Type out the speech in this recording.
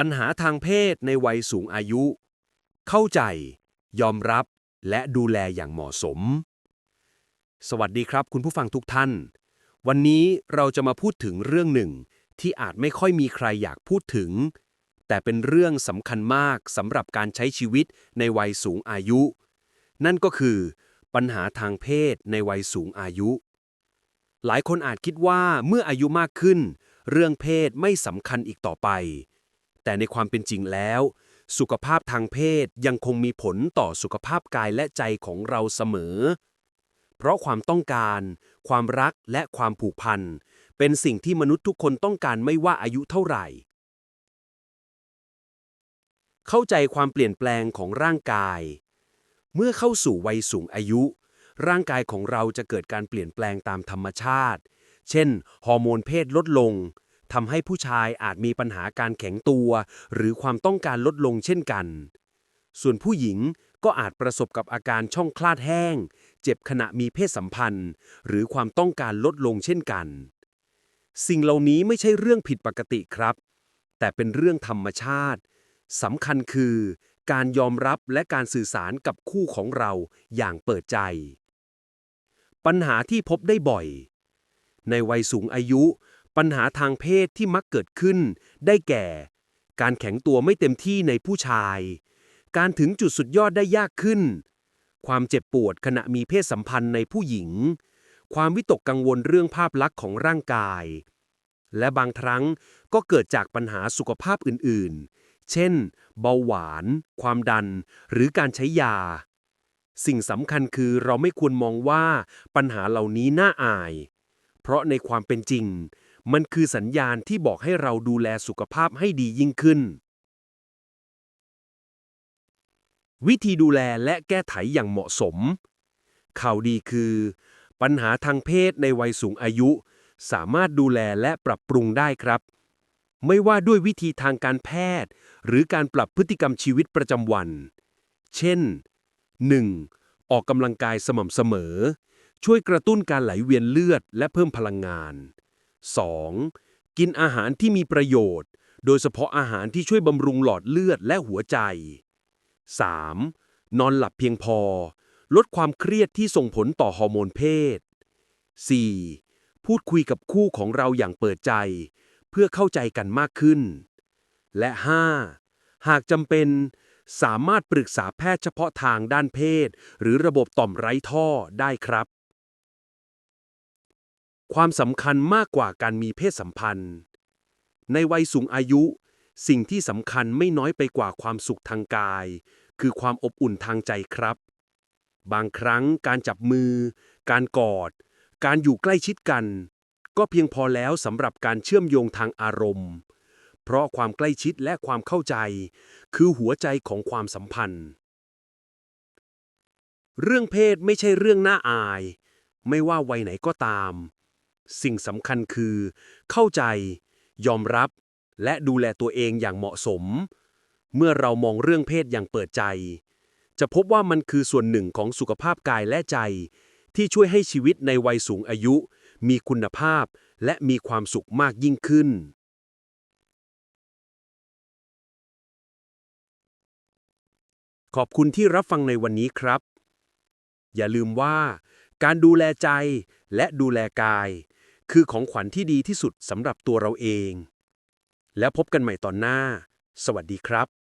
ปัญหาทางเพศในวัยสูงอายุ เข้าใจ ยอมรับ และดูแลอย่างเหมาะสม สวัสดีครับคุณผู้ฟังทุกท่าน วันนี้เราจะมาพูดถึงเรื่องหนึ่ง ที่อาจไม่ค่อยมีใครอยากพูดถึง แต่เป็นเรื่องสำคัญมากสำหรับการใช้ชีวิตในวัยสูงอายุ นั่นก็คือ ปัญหาทางเพศในวัยสูงอายุ หลายคนอาจคิดว่าเมื่ออายุมากขึ้น เรื่องเพศไม่สำคัญอีกต่อไป แต่ในความเป็นจริงแล้ว สุขภาพทางเพศยังคงมีผลต่อสุขภาพกายและใจของเราเสมอ เพราะความต้องการ ความรักและความผูกพัน เป็นสิ่งที่มนุษย์ทุกคนต้องการไม่ว่าอายุเท่าไหร่ เข้าใจความเปลี่ยนแปลงของร่างกาย เมื่อเข้าสู่วัยสูงอายุ ร่างกายของเราจะเกิดการเปลี่ยนแปลงตามธรรมชาติ เช่น ฮอร์โมนเพศลดลง ทำให้ผู้ชายอาจมีปัญหาการแข็งตัว หรือความต้องการลดลงเช่นกัน ส่วนผู้หญิงก็อาจประสบกับอาการช่องคลาดแห้ง เจ็บขณะมีเพศสัมพันธ์ หรือความต้องการลดลงเช่นกัน สิ่งเหล่านี้ไม่ใช่เรื่องผิดปกติครับ แต่เป็นเรื่องธรรมชาติสำคัญคือ การยอมรับและการสื่อสารกับคู่ของเราอย่างเปิดใจ ปัญหาที่พบได้บ่อย ในวัยสูงอายุ ปัญหาทางเพศที่มักเกิดขึ้น ได้แก่ การแข็งตัวไม่เต็มที่ในผู้ชาย การถึงจุดสุดยอดได้ยากขึ้น ความเจ็บปวดขณะมีเพศสัมพันธ์ในผู้หญิง ความวิตกกังวลเรื่องภาพลักษณ์ของร่างกาย และบางครั้งก็เกิดจากปัญหาสุขภาพอื่นๆ เช่น เบาหวาน ความดัน หรือการใช้ยา สิ่งสำคัญคือเราไม่ควรมองว่าปัญหาเหล่านี้น่าอาย เพราะในความเป็นจริง มันคือสัญญาณที่บอกให้เราดูแลสุขภาพให้ดียิ่งขึ้น วิธีดูแลและแก้ไขอย่างเหมาะสม ข่าวดีคือ ปัญหาทางเพศในวัยสูงอายุ สามารถดูแลและปรับปรุงได้ครับ ไม่ว่าด้วยวิธีทางการแพทย์ หรือการปรับพฤติกรรมชีวิตประจำวัน เช่น 1. ออกกำลังกายสม่ำเสมอ ช่วยกระตุ้นการไหลเวียนเลือดและเพิ่มพลังงาน 2. กินอาหารที่มีประโยชน์ โดยเฉพาะอาหารที่ช่วยบำรุงหลอดเลือดและหัวใจ 3. นอนหลับเพียงพอ ลดความเครียดที่ส่งผลต่อฮอร์โมนเพศ 4. พูดคุยกับคู่ของเราอย่างเปิดใจ เพื่อเข้าใจกันมากขึ้น และ 5. หากจำเป็นสามารถปรึกษาแพทย์เฉพาะทางด้านเพศ หรือระบบต่อมไร้ท่อได้ครับ ความสำคัญมากกว่าการมีเพศสัมพันธ์ ในวัยสูงอายุ สิ่งที่สำคัญไม่น้อยไปกว่าความสุขทางกาย คือความอบอุ่นทางใจครับ บางครั้งการจับมือ การกอด การอยู่ใกล้ชิดกัน ก็เพียงพอแล้วสำหรับการเชื่อมโยงทางอารมณ์ เพราะความใกล้ชิดและความเข้าใจ คือหัวใจของความสัมพันธ์ เรื่องเพศไม่ใช่เรื่องน่าอาย ไม่ว่าวัยไหนก็ตาม สิ่งสำคัญคือ เข้าใจ ยอมรับ และดูแลตัวเองอย่างเหมาะสม เมื่อเรามองเรื่องเพศอย่างเปิดใจ จะพบว่ามันคือส่วนหนึ่งของสุขภาพกายและใจ ที่ช่วยให้ชีวิตในวัยสูงอายุ มีคุณภาพ และมีความสุขมากยิ่งขึ้น ขอบคุณที่รับฟังในวันนี้ครับ อย่าลืมว่าการดูแลใจและดูแลกาย คือของขวัญที่ดีที่สุดสำหรับตัวเราเอง แล้วพบกันใหม่ตอนหน้า สวัสดีครับ